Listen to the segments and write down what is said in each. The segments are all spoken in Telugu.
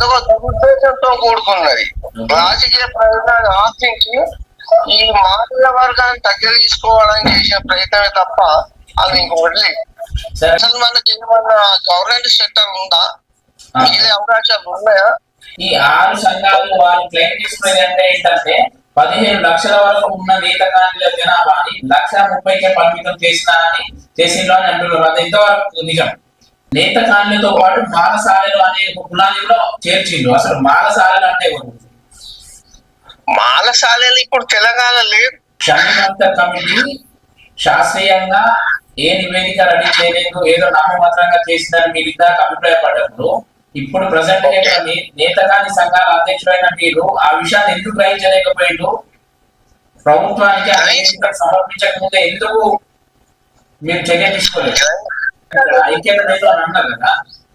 అదొక దురుద్దేశంతో కూడుకున్నది. రాజకీయ ప్రయోజనాన్ని ఆశించి ఈ మానవ వర్గాన్ని దగ్గర తీసుకోవడానికి చేసిన ప్రయత్నమే తప్ప అది ఇంకొకటి అసలు మనకి ఏమన్నా గవర్నమెంట్ సెక్టర్ ఉందా. మిగిలే అవకాశాలు ఉన్నాయా? ఈ ఆరు సంఘాలు వాళ్ళు క్లెయిమ్ చేసుకునేది అంటే ఏంటంటే పదిహేను లక్షల వరకు ఉన్న నేత కాండిల జనాభాని లక్ష ముప్పైకే పరిమితం చేసిన అని చేసిండ్రు అని అంటున్నారు. అది ఎంతవరకు నిజం? నేత కాండిలతో పాటు మాలసాలెలు అనే ఒక కులాన్ని కూడా చేర్చిండ్రు అసలు మాలసాలెలు అంటే ఎవరు? మాలశాలలు ఇప్పుడు తెలంగాణ లేదు శాంతివంత కమిటీ శాస్త్రీయంగా ఏ నివేదిక రెడీ చేయలేదు ఏదో నామమాత్రంగా చేసిందని మీరు ఇందాక అభిప్రాయపడ్డప్పుడు ఇప్పుడు ప్రజెంట్ నేత కాని సంఘాల అధ్యక్షుడైన మీరు ఆ విషయాన్ని ఎందుకు గ్రహించలేకపోయిండు? ప్రభుత్వానికి ఆ నివేదిక సమర్పించకముందే ఎందుకు మీరు చర్య తీసుకోలేదు? ఐక్యత లేదు అని అన్నారు కదా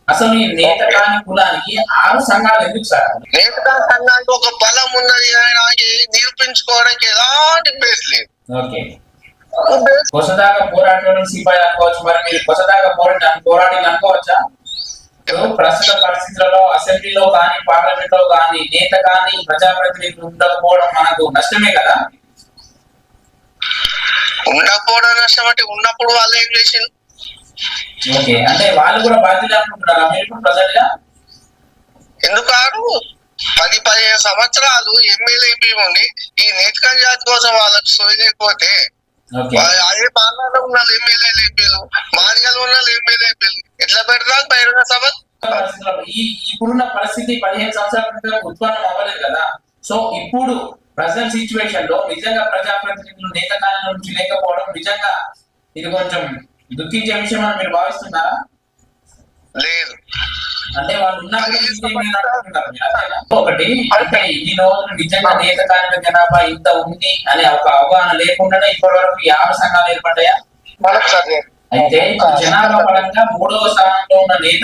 అసలు ఈ నేత కాని కులానికి ఆరు సంఘాలు ఎందుకు సార్? నేత సంఘానికి ఒక బలం ఉన్నది అని నిరూపించుకోవడానికి ఎలాంటి బేస్ లేదు. ఓకే. కొసదాకా పోరాటం సిపాయి అనుకోవచ్చు మరి మీరు కొసదాకా పోరాట పోరాటి అనుకోవచ్చా? ప్రస్తుత పరిస్థితులలో అసెంబ్లీలో కానీ పార్లమెంట్లో కానీ నేత కానీ ప్రజాప్రతినిధులు ఉండకపోవడం మనకు నష్టమే కదా? ఉండకపోవడం నష్టం అంటే ఉన్నప్పుడు వాళ్ళు ఏం చేసింది ఓకే. అంటే వాళ్ళు కూడా బాధ్యత అనుకుంటున్నారా మీరు ఇప్పుడు ప్రజెంట్గా ఎందుకు కాదు పది పదిహేను సంవత్సరాలు ఎమ్మెల్యే ఎంపీ ఉండి ఈ నేతకం జాతి కోసం వాళ్ళకి సోయి లేకపోతే ఓకే. వా- అదే పాలనలో ఉన్న ఎమ్మెల్యేలు ఎంపీలు మాదిగలు ఉన్న ఎమ్మెల్యే ఎంపీలు ఎట్లా పెడతారు? బహిరంగ సభ ఇప్పుడున్న పరిస్థితి పదిహేను సంవత్సరాల క్రితం ఉత్పన్నం అవ్వలేదు కదా. సో ఇప్పుడు ప్రజెంట్ సిచ్యువేషన్లో నిజంగా ప్రజాప్రతినిధులు నేత కాలం నుంచి లేకపోవడం నిజంగా ఇది కొంచెం దుఃఖించే విషయం అని మీరు భావిస్తున్నారా? లేదు. అంటే వాళ్ళు ఉన్నా కూడా ఇంకేం లేదు అనుకుంటున్నారు మీరు అంతేనా? ఒకటి అంటే ఈ రోజు నిజంగా నేత కార్మిక జనాభా ఇంత ఉంది అనే ఒక అవగాహన లేకుండానే ఇప్పటి వరకు సంఘాలు ఏర్పడ్డాయా? అయితే జనాభా పరంగా మూడవ స్థానంలో ఉన్న నేత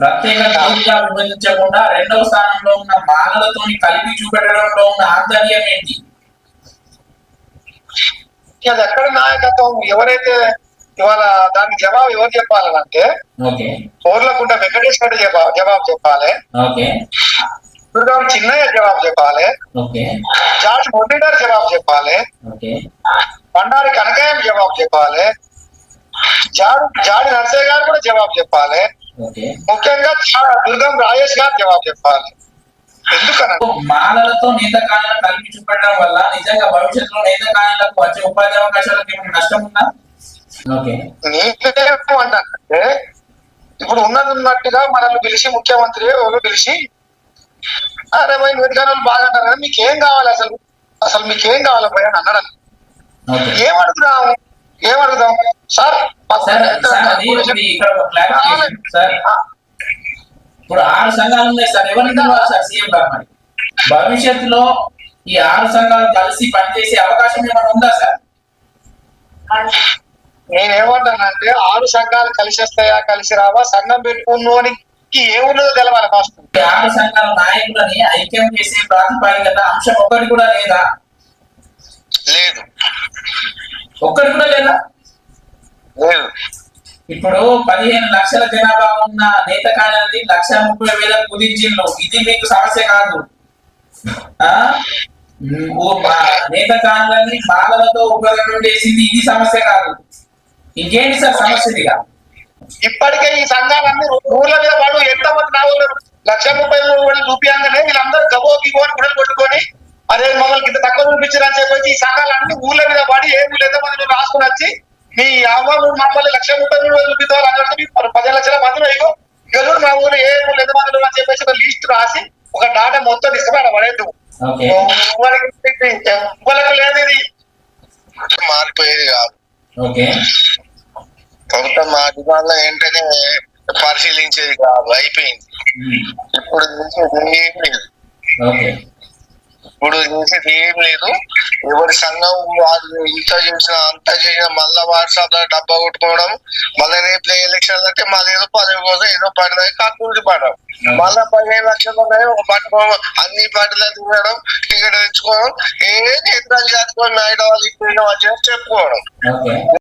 ప్రత్యేక గ్రూప్గా విభజించకుండా రెండవ స్థానంలో ఉన్న మాలలతో కలిపి చూపెట్టడంలో ఉన్న ఆంతర్యం ఏంటి? అది ఎక్కడ నాయకత్వం ఎవరైతే ఇవాళ దానికి జవాబు ఎవరు చెప్పాలంటే ఓకే కోర్లకుంట వెంకటేశ్వర జవాబు జవాబు చెప్పాలి ఓకే దుర్గం చిన్నయ్య జవాబు చెప్పాలి ఓకే జార్జ్ మొండిగారు జవాబు చెప్పాలి ఓకే బండారి కనకయ్య జవాబు చెప్పాలి జాడు జాడి నర్సయ్య గారు కూడా జవాబు చెప్పాలి ఓకే ముఖ్యంగా జా- దుర్గం రాజేష్ గారు జవాబు చెప్పాలి ఎందుకనంటే మాలలతో నేత కానిలను కలిపి చూపెట్టడం వల్ల నిజంగా భవిష్యత్తులో నేత కానిలకు వచ్చే ఉపాధి అవకాశాలకు ఏమైనా నష్టం ఉందా? నీకేమంటే ఇప్పుడు ఉన్నది ఉన్నట్టుగా మనల్ని పిలిచి ముఖ్యమంత్రి ఎవరు పిలిచి అరే పోయి వెతకాలను బాగా అంటారు కదా మీకేం కావాలి అసలు? అసలు మీకేం కావాలి పోయి అని అన్నాడు ఏం అడుగుదాం ఏం అడుగుదాం సార్ ఇప్పుడు ఆరు సంఘాలు ఉన్నాయి సార్. ఎవరిని పిలవాలి సార్? సీఎం గారు మరి. భవిష్యత్తులో ఈ ఆరు సంఘాలు కలిసి పనిచేసే అవకాశం ఏమైనా ఉందా సార్? నేనేమంటానంటే ఆరు సంఘాలు కలిసి వస్తాయా కలిసి రావా? సంఘం పెట్టుకున్నోనికి ఏమున్నదో తెలవాలి ఫస్ట్ ఆరు సంఘాల నాయకులని ఐక్యం చేసే ప్రాతిపాదికత అంశం ఒక్కటి కూడా లేదా? లేదు. ఒక్కటి కూడా లేదా? లేదు. ఇప్పుడు పదిహేను లక్షల జనాభా ఉన్న నేత కాలని లక్ష ముప్పై వేల కుదించిండ్రు ఇది మీకు సమస్య కాదు. ఆ? నేత కాలని మాలలతో ఉపయోగం చేసింది ఇది సమస్య కాదు. ఇంకేంటి సార్ సమస్య ఇదిగా? ఇప్పటికే ఈ సంఘాలన్నీ ఊర్ల మీద వాళ్ళు ఎంత మంది ఊళ్ళో లక్ష ముప్పై మూడు వేలు చూపియంగానే వీళ్ళందరూ గబో గిబో అని గుడలు కొట్టుకొని అరే మమ్మల్ని ఇంత తక్కువ చూపించారని చెప్పేసి ఈ సంఘాలన్నీ ఊర్ల మీద పడి ఏ ఊళ్ళు ఎంతమంది రాసుకుని వచ్చి మీ అవ్వ నువ్వు మమ్మల్ని లక్ష ముప్పై మూడు వేలు చూపిస్తావు అని పది లక్షల మందిలో ఇగో. గెలుడు మా ఊరు ఏ ఊళ్ళు ఎంతమంది అని చెప్పేసి ఒక లిస్ట్ రాసి ఒక డాటా మొత్తం తీసుకుని పడేద్దు ఓకే. వాళ్ళకి లేదు ఇది. మారిపోయేది కాదు. ఓకే. ప్రభుత్వం మా అధికారులు ఏంటనే పరిశీలించేది కాదు. అయిపోయింది. ఇప్పుడు ఏం లేదు. ఓకే. ఇప్పుడు చూసేది ఏం లేదు. ఎవరి సంఘం వాళ్ళు ఇంత చేసిన అంత చేసిన మళ్ళా వాట్సాప్లో డబ్బా కొట్టుకోవడం మళ్ళీ రేపు ఎలక్షన్ అంటే మళ్ళీ ఏదో పదవి కోసం ఏదో పడినాయి కాకూడదు పడడం. మళ్ళా పదిహేను లక్షలు ఉన్నాయి ఒక పట్టుకోవడం అన్ని పార్టీలు తిరగడం టికెట్ తెచ్చుకోవడం ఏ నేతలు జాతుకొని నాయుడు వాళ్ళు ఇప్పుడు చెప్పుకోవడం.